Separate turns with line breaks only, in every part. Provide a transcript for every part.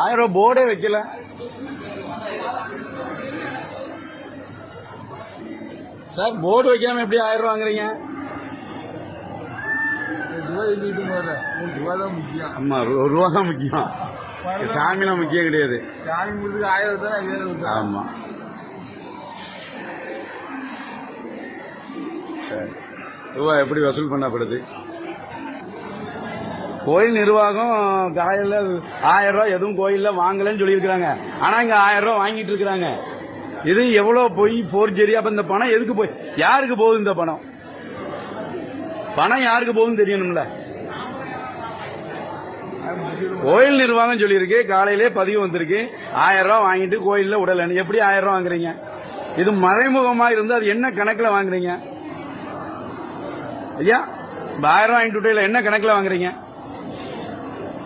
ஆயிரம் ரூபாய் போர்டே வைக்கல. சார் போர்டு வைக்காம எப்படி ஆயிரம் ரூபா வாங்குறீங்க?
ரூபா
ஆமா ரூபா தான் முக்கியம். சாமிலாம் முக்கியம் கிடையாது.
சாமி முடிஞ்சு ஆயிரம் தான்
ஆமா. சரி ரூபாய் எப்படி வசூல் பண்ணப்படுது? கோயில் நிர்வாகம் காலையில் ஆயிரம் ரூபாய் எதுவும் கோயில்ல வாங்கலன்னு சொல்லியிருக்கிறாங்க. ஆனா இங்க ஆயிரம் ரூபாய் வாங்கிட்டு இருக்கிறாங்க. இது எவ்வளவு போய் போர்ஜரி அப்ப இந்த பணம் எதுக்கு போய் யாருக்கு போகுது இந்த பணம்? பணம் யாருக்கு போகுதுன்னு தெரியணும்ல. கோயில் நிர்வாகம் சொல்லியிருக்கு. காலையிலே பதிவு வந்திருக்கு. ஆயிரம் ரூபாய் வாங்கிட்டு கோயில்ல உடல. எப்படி ஆயிரம் ரூபாய் வாங்குறீங்க? இது மறைமுகமா இருந்து அது என்ன கணக்குல வாங்குறீங்க? ஐயா ஆயிரம் ரூபாய் வாங்கிட்டு என்ன கணக்குல வாங்குறீங்க?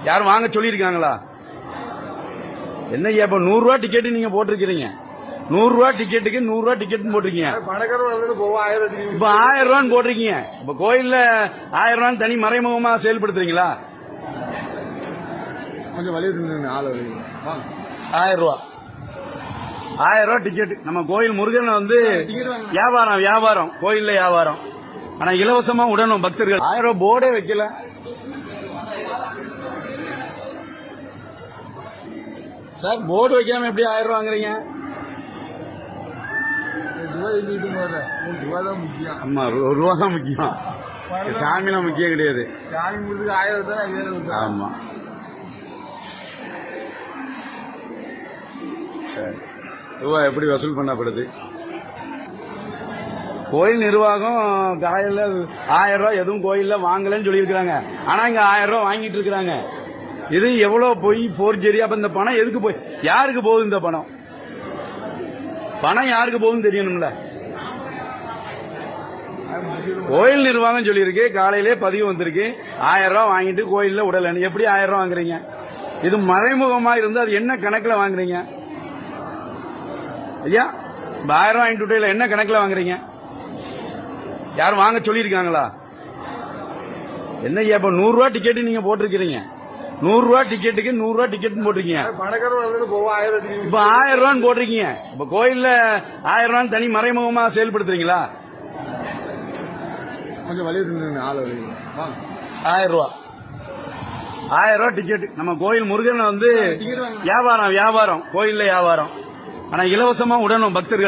யாரும் வாங்க சொல்லியிருக்காங்களா? என்ன இப்ப நூறு ரூபாய் டிக்கெட் நீங்க போட்டிருக்கிறீங்க. நூறு ரூபாய் டிக்கெட்டுக்கு நூறு ரூபாய் டிக்கெட் போட்டிருக்கீங்க. இப்ப ஆயிரம் ரூபான்னு போட்டிருக்கீங்க. இப்ப கோயில்ல ஆயிரம் ரூபான்னு தனி மறைமுகமா செயல்படுத்துறீங்களா?
கொஞ்சம் வழி ஆள்
ஆயிரம் ரூபா. ஆயிரம் ரூபா டிக்கெட் நம்ம கோயில் முருகன் வந்து வியாபாரம் வியாபாரம். கோயில்ல வியாபாரம். ஆனா இலவசமா உடனும் பக்தர்கள். ஆயிரம் ரூபாய் போர்டே வைக்கல. சார் போர்டு வைக்காம எப்படி ஆயிரம் வாங்குறீங்க?
ரூபா முக்கியம்
ஆமா ரூபா தான் முக்கியம். சாமிலாம் முக்கியம் கிடையாது.
சாமி முடிஞ்சு ஆயிரம் தான்
ஆமா. சரி. ரூபாய் எப்படி வசூல் பண்ணப்படுது? கோயில் நிர்வாகம் காலையில் ஆயிரம் ரூபாய் எதுவும் கோயில்ல வாங்கலன்னு சொல்லியிருக்கிறாங்க. ஆனா இங்க ஆயிரம் ரூபாய் வாங்கிட்டு இருக்கிறாங்க. இது எவ்வளவு போய் போர்ஜெரி அப்ப இந்த பணம் எதுக்கு போய் யாருக்கு போகுது இந்த பணம்? பணம் யாருக்கு போகுதுன்னு தெரியணும்ல? கோயில் நிர்வாகம் சொல்லியிருக்கு காலையிலே பதிவு வந்திருக்கு. ஆயிரம் ரூபாய் வாங்கிட்டு கோயில்ல உடல எப்படி ஆயிரம் ரூபாய் வாங்குறீங்க? இது மறைமுகமா இருந்து அது என்ன கணக்குல வாங்குறீங்க? ஐயா இந்த ஆயிரம் ரூபாய் வாங்கிட்டு என்ன கணக்குல வாங்குறீங்க? யாரும் வாங்க சொல்லியிருக்காங்களா? என்ன ஐயா இப்ப நூறு ரூபா டிக்கெட் நீங்க போட்டிருக்கிறீங்க. நூறு ரூபாய் டிக்கெட்டுக்கு நூறு ரூபாய் டிக்கெட் போட்டிருக்கீங்க இப்ப ஆயிரம் ரூபான்னு போட்டிருக்கீங்க. இப்ப கோயில்ல ஆயிரம் ரூபான்னு தனி மறைமுகமா செயல்படுத்துறீங்களா?
கொஞ்சம் வழி ஆள் வழி
ஆயிரம் ரூபா. ஆயிரம் ரூபாய் டிக்கெட் நம்ம கோயில் முருகன் வந்து வியாபாரம் வியாபாரம். கோயில்ல வியாபாரம். ஆனா இலவசமா உடனும் பக்தர்கள்